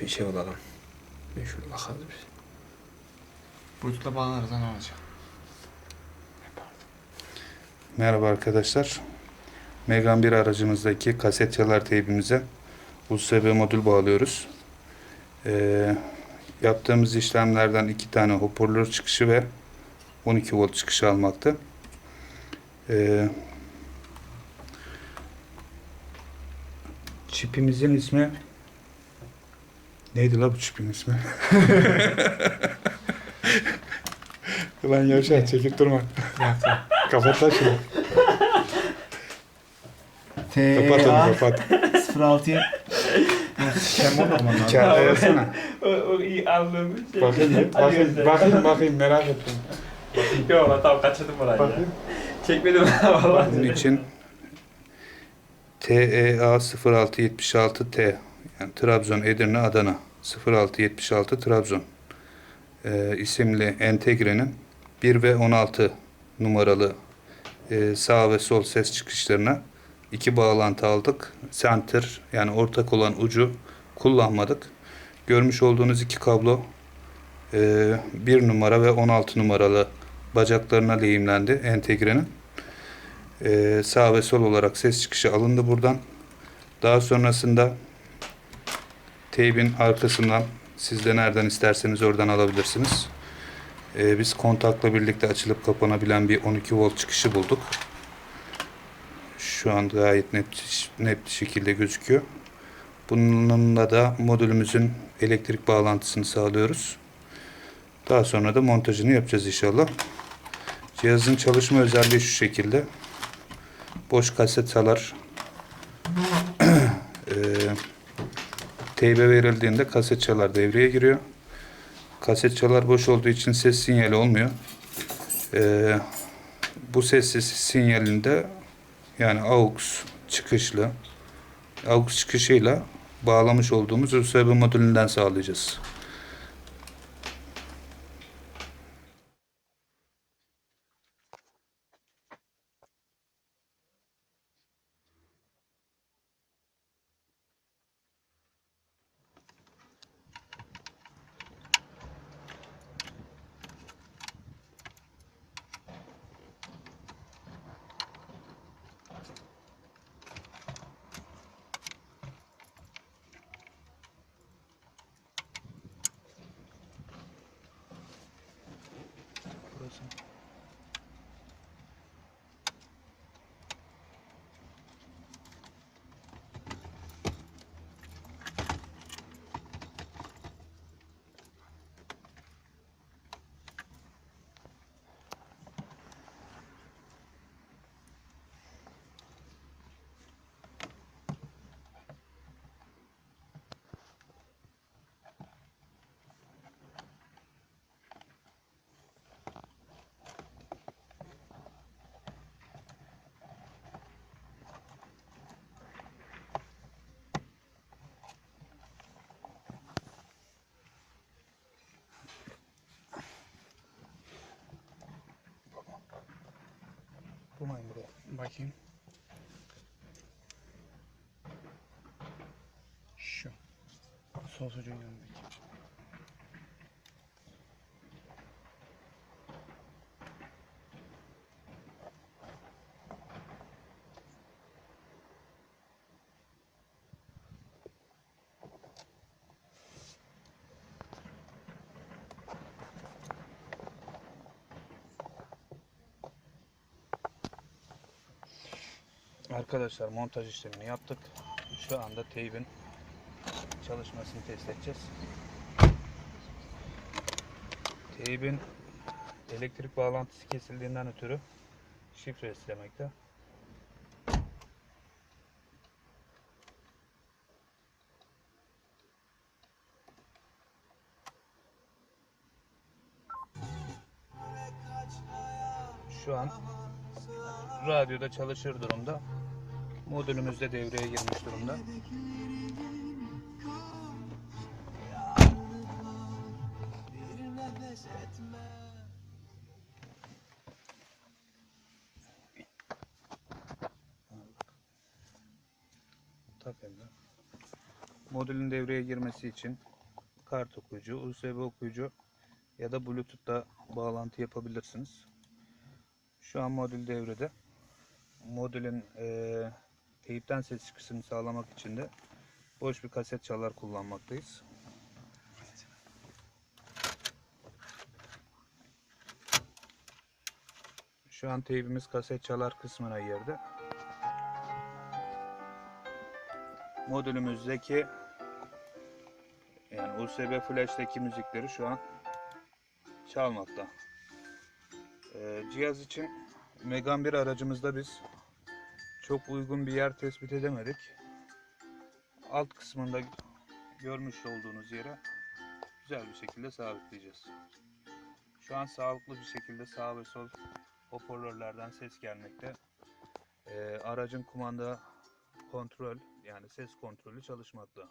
Bir şey olalım. Bir şöyle bakalım biz. Bluetooth'la bağlanırız ne olacak? Merhaba arkadaşlar. Megan 1 aracımızdaki kaset çalar teybimize USB modül bağlıyoruz. Ee, yaptığımız işlemlerden iki tane hoparlör çıkışı ve 12 volt çıkışı almakta. Ee, çipimizin ismi neydi la bu çipin ismi? Ulan yavşak çekip durma. Kapat lan şunu. Kapat onu kapat. 06 Şemon lazım. Kağıda yazsana. O, o iyi anlamış. Bakayım, bakayım, bakayım, bakayım merak ettim. Yok lan tamam kaçırdım orayı ya. Bakayım. Çekmedim ha vallahi. Bunun için TEA 0676T yani Trabzon, Edirne, Adana 0676 Trabzon e, isimli entegrenin 1 ve 16 numaralı e, sağ ve sol ses çıkışlarına iki bağlantı aldık. Center yani ortak olan ucu kullanmadık. Görmüş olduğunuz iki kablo e, 1 numara ve 16 numaralı bacaklarına lehimlendi entegrenin. Ee, sağ ve sol olarak ses çıkışı alındı buradan. Daha sonrasında teybin arkasından siz de nereden isterseniz oradan alabilirsiniz. Ee, biz kontakla birlikte açılıp kapanabilen bir 12 volt çıkışı bulduk. Şu an gayet net, net şekilde gözüküyor. Bununla da modülümüzün elektrik bağlantısını sağlıyoruz. Daha sonra da montajını yapacağız inşallah. Cihazın çalışma özelliği şu şekilde boş kaset çalar. e, teybe verildiğinde kaset çalar devreye giriyor. Kaset çalar boş olduğu için ses sinyali olmuyor. E, bu ses sinyalinde yani AUX çıkışlı AUX çıkışıyla bağlamış olduğumuz USB modülünden sağlayacağız. Bulmayın buraya. Bakayım. Şu. Sol çocuğun yanındaki. Arkadaşlar montaj işlemini yaptık. Şu anda teybin çalışmasını test edeceğiz. Teybin elektrik bağlantısı kesildiğinden ötürü şifre istemekte. Şu an radyoda çalışır durumda. Modülümüz de devreye girmiş durumda. Tak Emre. modülün devreye girmesi için kart okuyucu, USB okuyucu ya da Bluetooth'ta bağlantı yapabilirsiniz. Şu an modül devrede. Modülün eee teyipten ses çıkışını sağlamak için de boş bir kaset çalar kullanmaktayız. Şu an teybimiz kaset çalar kısmına girdi. Modülümüzdeki yani USB flash'taki müzikleri şu an çalmakta. Ee, cihaz için Megan 1 aracımızda biz çok uygun bir yer tespit edemedik. Alt kısmında görmüş olduğunuz yere güzel bir şekilde sabitleyeceğiz. Şu an sağlıklı bir şekilde sağ ve sol hoparlörlerden ses gelmekte. Ee, aracın kumanda kontrol yani ses kontrolü çalışmakta.